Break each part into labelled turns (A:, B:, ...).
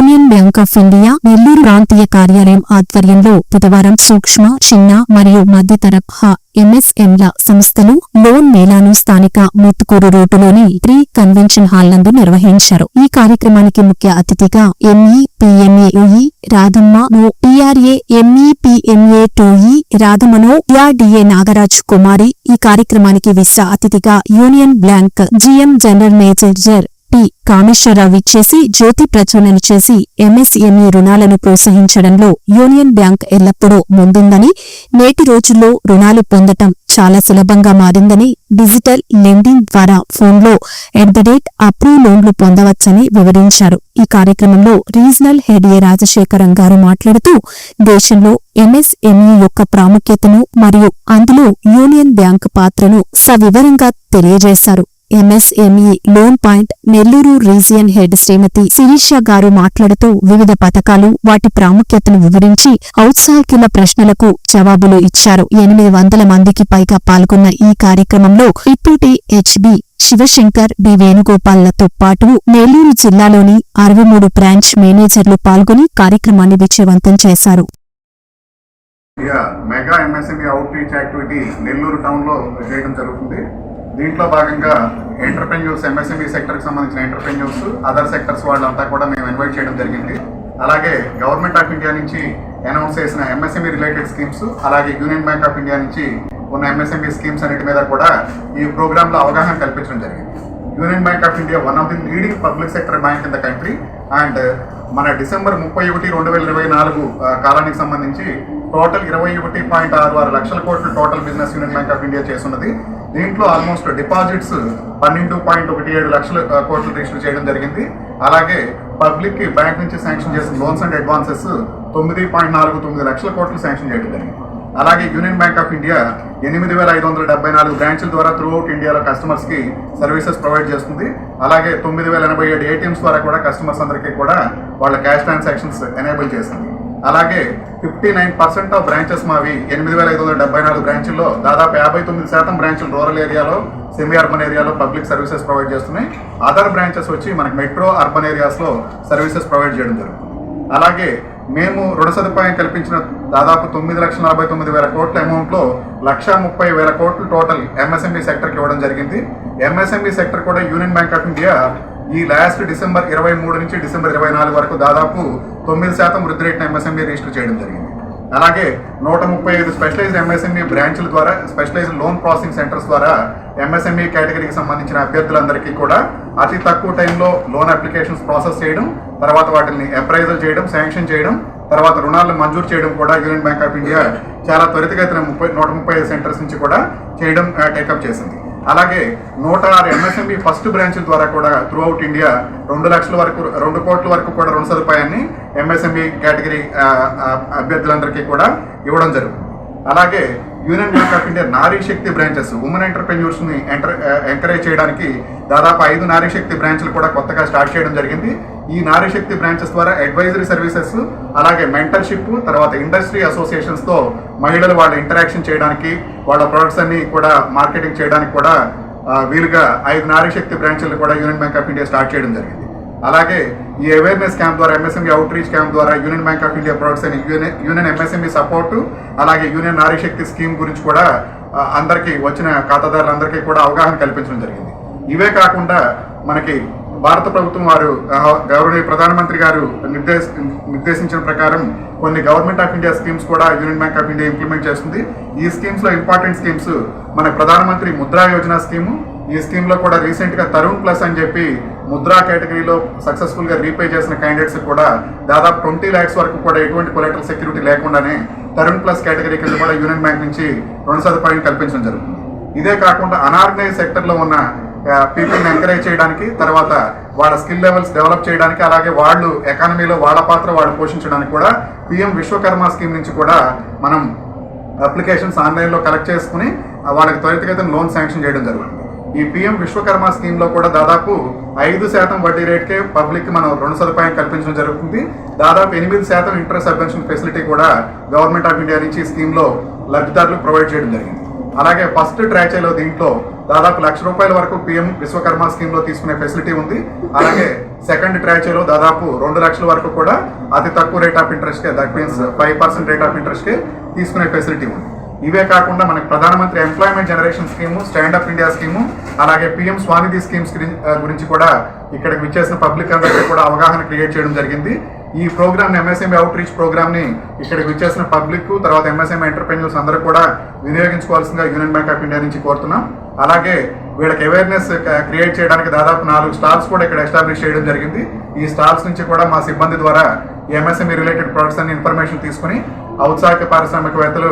A: Union bank of India Nellore ప్రాంతీయ కార్యాలయం ఆధ్వర్యంలో బుధవారం సూక్ష్మ చిన్న మరియు మధ్య తరహా ఎంఎస్ఎంల సంస్థలు లోన్ మేళాను స్థానిక ముత్తుకూరు రోడ్డులోని ప్రీ కన్వెన్షన్ హాల్ నందు నిర్వహించారు. ఈ కార్యక్రమానికి ముఖ్య అతిథిగా ME PMA Radhamma PRA ME PMA టూఈ రాధమ్మను టిఆర్డిఏ నాగరాజ్ కుమారి ఈ కార్యక్రమానికి విశా అతిథిగా union bank GM general manager T Kameswararao ఇచ్చేసి జ్యోతి ప్రచురణలు చేసి ఎంఎస్ఎంఈ రుణాలను ప్రోత్సహించడంలో యూనియన్ బ్యాంక్ ఎల్లప్పుడూ ముందుందని నేటి రోజుల్లో రుణాలు పొందటం చాలా సులభంగా మారిందని డిజిటల్ లెండింగ్ ద్వారా ఫోన్లో ఎట్ ద డేట్ అప్రూవ్ లోన్లు పొందవచ్చని వివరించారు. ఈ కార్యక్రమంలో రీజనల్ హెడ్ ఏ రాజశేఖరం గారు మాట్లాడుతూ దేశంలో ఎంఎస్ఎంఈ యొక్క ప్రాముఖ్యతను మరియు అందులో యూనియన్ బ్యాంక్ పాత్రను సవివరంగా తెలియజేశారు. MSME loan point Nellore region head Shrimati Sirisha garu మాట్లాడుతూ వివిధ పథకాలు వాటి ప్రాముఖ్యతను వివరించి ఔత్సాహికుల ప్రశ్నలకు జవాబులు ఇచ్చారు. ఎనిమిది వందల మందికి పైగా పాల్గొన్న ఈ కార్యక్రమంలో డిప్యూటీ హెచ్బి శివశంకర్ బి వేణుగోపాల్లతో పాటు నెల్లూరు జిల్లాలోని అరవై మూడు బ్రాంచ్ మేనేజర్లు పాల్గొని కార్యక్రమాన్ని విజయవంతం చేశారు.
B: Mega MSME outreach activity Nellore టౌన్లో చేయడం జరుగుతుంది. దీంట్లో భాగంగా ఎంటర్ప్రెన్యూర్స్ ఎంఎస్ఎంఈ సెక్టర్కి సంబంధించిన ఎంటర్ప్రెన్యూర్స్ అదర్ సెక్టర్స్ వాళ్ళంతా కూడా మేము ఇన్వైట్ చేయడం జరిగింది. అలాగే గవర్నమెంట్ ఆఫ్ ఇండియా నుంచి అనౌన్స్ చేసిన ఎంఎస్ఎంఈ రిలేటెడ్ స్కీమ్స్ అలాగే యూనియన్ బ్యాంక్ ఆఫ్ ఇండియా నుంచి ఉన్న ఎంఎస్ఎంఈ స్కీమ్స్ అన్నిటి మీద కూడా ఈ ప్రోగ్రాంలో అవగాహన కల్పించడం జరిగింది. Union bank of India one of the leading public sector bank in the country and మన డిసెంబర్ ముప్పై ఒకటి రెండు వేల ఇరవై నాలుగు కాలానికి సంబంధించి టోటల్ ఇరవై ఒకటి పాయింట్ ఆరు ఆరు లక్షల కోట్లు total business union bank of India చేస్తున్నది. దీంట్లో ఆల్మోస్ట్ డిపాజిట్స్ పన్నెండు పాయింట్ ఒకటి ఏడు లక్షల కోట్లు రిజిస్టర్ చేయడం జరిగింది. అలాగే పబ్లిక్కి బ్యాంక్ నుంచి శాంక్షన్ చేసిన లోన్స్ అండ్ అడ్వాన్సెస్ తొమ్మిది పాయింట్ నాలుగు తొమ్మిది లక్షల కోట్లు శాంక్షన్ చేయడం జరిగింది. అలాగే యూనియన్ బ్యాంక్ ఆఫ్ ఇండియా ఎనిమిది వేల ఐదు వందల డెబ్బై నాలుగు బ్రాంచ్ల ద్వారా త్రూ అవుట్ ఇండియాలో కస్టమర్స్కి సర్వీసెస్ ప్రొవైడ్ చేస్తుంది. అలాగే తొమ్మిది వేల ఎనభై ఏడు ఏటీఎంస్ ద్వారా కూడా కస్టమర్స్ అందరికీ కూడా వాళ్ళ క్యాష్ ట్రాన్సాక్షన్స్ ఎనేబుల్ చేసింది అలాగే fifty nine percent of branches మావి ఎనిమిది వేల ఐదు వందల డెబ్బై నాలుగు బ్రాంచుల్లో దాదాపు యాభై తొమ్మిది శాతం బ్రాంచులు రూరల్ ఏరియాలో సెమీ అర్బన్ ఏరియాలో పబ్లిక్ సర్వీసెస్ ప్రొవైడ్ చేస్తున్నాయి. అదర్ బ్రాంచెస్ వచ్చి మనకి మెట్రో అర్బన్ ఏరియాస్లో సర్వీసెస్ ప్రొవైడ్ చేయడం జరుగుతుంది. అలాగే మేము రుణ సదుపాయం కల్పించిన దాదాపు తొమ్మిది లక్షల నలభై తొమ్మిది వేల కోట్ల అమౌంట్లో లక్ష ముప్పై వేల కోట్లు టోటల్ ఎంఎస్ఎంఈ సెక్టర్కి ఇవ్వడం జరిగింది. ఎంఎస్ఎంఈ సెక్టర్ కూడా యూనియన్ బ్యాంక్ ఆఫ్ ఇండియా ఈ లాస్ట్ డిసెంబర్ ఇరవై మూడు నుంచి డిసెంబర్ ఇరవై నాలుగు వరకు దాదాపు తొమ్మిది శాతం వృద్ధి రేటును ఎంఎస్ఎంఈ రిజిస్టర్ చేయడం జరిగింది. అలాగే నూట ముప్పై ఐదు స్పెషలైజ్డ్ ఎంఎస్ఎంఈ బ్రాంచ్ల ద్వారా స్పెషలైజ్డ్ లోన్ ప్రాసెసింగ్ సెంటర్స్ ద్వారా ఎంఎస్ఎంఈ కేటగిరీకి సంబంధించిన అభ్యర్థులందరికీ కూడా అతి తక్కువ టైంలో లోన్ అప్లికేషన్స్ ప్రాసెస్ చేయడం తర్వాత వాటిని అప్రైజల్ చేయడం శాంక్షన్ చేయడం తర్వాత రుణాలను మంజూరు చేయడం కూడా యూనియన్ బ్యాంక్ ఆఫ్ ఇండియా చాలా త్వరితగతిన ముప్పై నూట ముప్పై ఐదు సెంటర్స్ నుంచి కూడా చేయడం టేకప్ చేసింది. అలాగే నూట ఆరు ఎంఎస్ఎంఈ ఫస్ట్ బ్రాంచ్ల ద్వారా కూడా త్రూ అవుట్ ఇండియా రెండు లక్షల వరకు రెండు కోట్ల వరకు కూడా రుణ సదుపాయాన్ని ఎంఎస్ఎంఈ కేటగిరీ ఆ, అభ్యర్థులందరికీ కూడా ఇవ్వడం జరుగుతుంది. అలాగే union bank of India Nari Shakti branches women ఎంటర్ప్రెన్యూర్స్ని enter encourage చేయడానికి దాదాపు ఐదు నారీ శక్తి బ్రాంచ్లు కూడా కొత్తగా స్టార్ట్ చేయడం జరిగింది. ఈ నారీశక్తి బ్రాంచెస్ ద్వారా అడ్వైజరీ సర్వీసెస్ అలాగే మెంటర్షిప్ తర్వాత ఇండస్ట్రీ అసోసియేషన్స్తో మహిళలు వాళ్ళ ఇంటరాక్షన్ చేయడానికి వాళ్ళ ప్రొడక్ట్స్ అన్ని కూడా మార్కెటింగ్ చేయడానికి కూడా వీలుగా ఐదు నారీశక్తి బ్రాంచ్లు కూడా union bank of India start చేయడం జరిగింది. అలాగే ఈ అవేర్నెస్ క్యాంప్ ద్వారా ఎంఎస్ఎంఈ అవుట్ రీచ్ క్యాంప్ ద్వారా union bank of India products అని యూనియన్ యూనియన్ ఎంఎస్ఎంఈ సపోర్ట్ అలాగే యూనియన్ నారీశక్తి స్కీమ్ గురించి కూడా అందరికీ వచ్చిన ఖాతాదారులందరికీ కూడా అవగాహన కల్పించడం జరిగింది. ఇవే కాకుండా మనకి భారత ప్రభుత్వం వారు గౌరవనీయ ప్రధానమంత్రి గారు నిర్దేశ నిర్దేశించిన ప్రకారం కొన్ని గవర్నమెంట్ ఆఫ్ ఇండియా స్కీమ్స్ కూడా union bank of India implement చేస్తుంది. ఈ స్కీమ్స్లో ఇంపార్టెంట్ స్కీమ్స్ మన ప్రధానమంత్రి ముద్రా యోజన స్కీము. ఈ స్కీమ్లో కూడా రీసెంట్గా తరుణ్ ప్లస్ అని చెప్పి ముద్రా కేటగిరీలో సక్సెస్ఫుల్గా రీపే చేసిన క్యాండిడేట్స్ కూడా దాదాపు ట్వంటీ ల్యాక్స్ వరకు కూడా ఎటువంటి కొలెక్టర్ సెక్యూరిటీ లేకుండానే తరుణ్ ప్లస్ కేటగిరీ కింద కూడా యూనియన్ బ్యాంక్ నుంచి రుణ సదుపాయం కల్పించడం జరుగుతుంది. ఇదే కాకుండా అనార్గనైజ్ సెక్టర్లో ఉన్న పీపుల్ని ఎంకరేజ్ చేయడానికి తర్వాత వాళ్ళ స్కిల్ లెవెల్స్ డెవలప్ చేయడానికి అలాగే వాళ్ళు ఎకానమీలో వాళ్ళ పాత్ర వాళ్ళు పోషించడానికి కూడా పిఎం విశ్వకర్మ స్కీమ్ నుంచి కూడా మనం అప్లికేషన్స్ ఆన్లైన్లో కలెక్ట్ చేసుకుని వాళ్ళకి త్వరితగతిన లోన్ శాంక్షన్ చేయడం జరుగుతుంది. ఈ పిఎం విశ్వకర్మ స్కీమ్లో కూడా దాదాపు ఐదు శాతం వడ్డీ రేట్కే పబ్లిక్ మనం రుణ సదుపాయం కల్పించడం జరుగుతుంది. దాదాపు ఎనిమిది శాతం ఇంట్రెస్ట్ సబ్వెన్షన్ ఫెసిలిటీ కూడా గవర్నమెంట్ ఆఫ్ ఇండియా నుంచి ఈ స్కీమ్లో లబ్ధిదారులకు ప్రొవైడ్ చేయడం జరిగింది. అలాగే ఫస్ట్ ట్రాచేలో దీంట్లో దాదాపు లక్ష రూపాయల వరకు పిఎం విశ్వకర్మ స్కీమ్లో తీసుకునే ఫెసిలిటీ ఉంది. అలాగే సెకండ్ ట్రాచేలో దాదాపు రెండు లక్షల వరకు కూడా అతి తక్కువ rate of interest K that means five percent rate of interest కే తీసుకునే ఫెసిలిటీ ఉంది. ఇవే కాకుండా మనకి Pradhan Mantri employment generation scheme stand up India scheme అలాగే పిఎం స్వానిధి స్కీమ్స్ uh, గురించి కూడా ఇక్కడికి విచ్చేసిన పబ్లిక్ అందరికీ కూడా అవగాహన క్రియేట్ చేయడం జరిగింది. ఈ ప్రోగ్రామ్ ఎంఎస్ఎంఈ అవుట్ రీచ్ ప్రోగ్రామ్ని ఇక్కడికి వచ్చేసిన పబ్లిక్ తర్వాత ఎంఎస్ఎంఈ ఎంటర్ప్రెన్యూర్స్ అందరూ కూడా వినియోగించుకోవాల్సిందిగా యూనియన్ బ్యాంక్ ఆఫ్ ఇండియా నుంచి కోరుతున్నాం. అలాగే వీళ్ళకి అవేర్నెస్ క్రియేట్ చేయడానికి దాదాపు నాలుగు స్టాల్స్ కూడా ఇక్కడ ఎస్టాబ్లిష్ చేయడం జరిగింది. ఈ స్టాల్స్ నుంచి కూడా మా సిబ్బంది ద్వారా ఎంఎస్ఎంఈ రిలేటెడ్ ప్రొడక్ట్స్ అన్ని ఇన్ఫర్మేషన్ తీసుకుని ఔత్సాహిక పారిశ్రామికవేత్తలు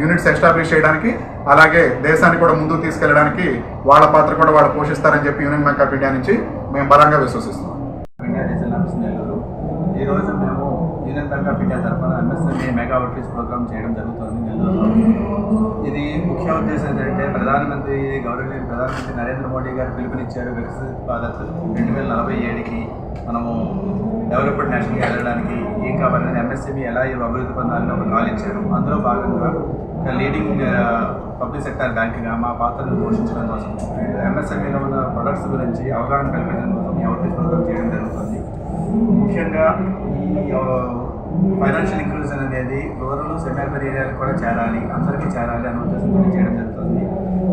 B: యూనిట్స్ ఎస్టాబ్లిష్ చేయడానికి అలాగే దేశాన్ని కూడా ముందుకు తీసుకెళ్ళడానికి వాళ్ళ పాత్ర కూడా వాళ్ళు పోషిస్తారని చెప్పి యూనియన్ బ్యాంక్ ఆఫ్ ఇండియా నుంచి మేము బలంగా విశ్వసిస్తున్నాం
C: ఇండియా రీజనల్ ఆఫీస్ నెల్లూరు ఈరోజు మేము యూనియన్ ఆఫ్ ఇండియా తరఫున ఎంఎస్ఎంఈ మెగా అవుట్రీచ్ ప్రోగ్రామ్ చేయడం జరుగుతుంది నెల్లూరులో. ఇది ముఖ్య ఉద్దేశం ఏంటంటే ప్రధానమంత్రి గౌరవనీయ ప్రధానమంత్రి నరేంద్ర మోడీ గారు పిలుపునిచ్చారు వికసిత్ భారత్ రెండు వేల నలభై ఏడుకి. మనము డెవలప్డ్ నేషన్కి వెళ్ళడానికి ఏం కావాలని ఎంఎస్ఎంఈ ఎలా అభివృద్ధి పొందాలని ఒక కాల్ ఇచ్చారు. అందులో భాగంగా లీడింగ్ పబ్లిక్ సెక్టర్ బ్యాంక్గా మా పాత్రను పోషించడం కోసం ఎంఎస్ఎంఈలో ఉన్న ప్రొడక్ట్స్ గురించి అవగాహన కల్పించడం కోసం ఈ అవుట్రీచ్ ప్రోగ్రామ్ చేయడం జరుగుతుంది. ముఖ్యంగా ఈ ఫైనాన్షియల్ ఇంక్లూజన్ అనేది రూరల్ సెమీ అర్బన్ ఏరియాలకు కూడా చేరాలి. అందరికీ చేరాలి అనే ఉద్దేశంతో చేయడం జరుగుతుంది.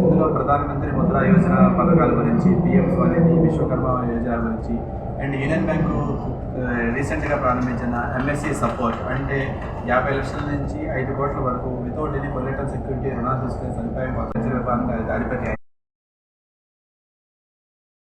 C: ఇందులో ప్రధానమంత్రి ముద్రా యోజన పథకాల గురించి పిఎఫ్ అనేది విశ్వకర్మ యోజన గురించి అండ్ యూనియన్ బ్యాంకు రీసెంట్గా ప్రారంభించిన ఎంఎస్సి సపోర్ట్ అంటే యాభై లక్షల నుంచి ఐదు కోట్ల వరకు వితౌట్ ఎనీ పొలిటికల్ సెక్యూరిటీ రుణాలు తీసుకునే సదుపాయం కొత్త అధిపతి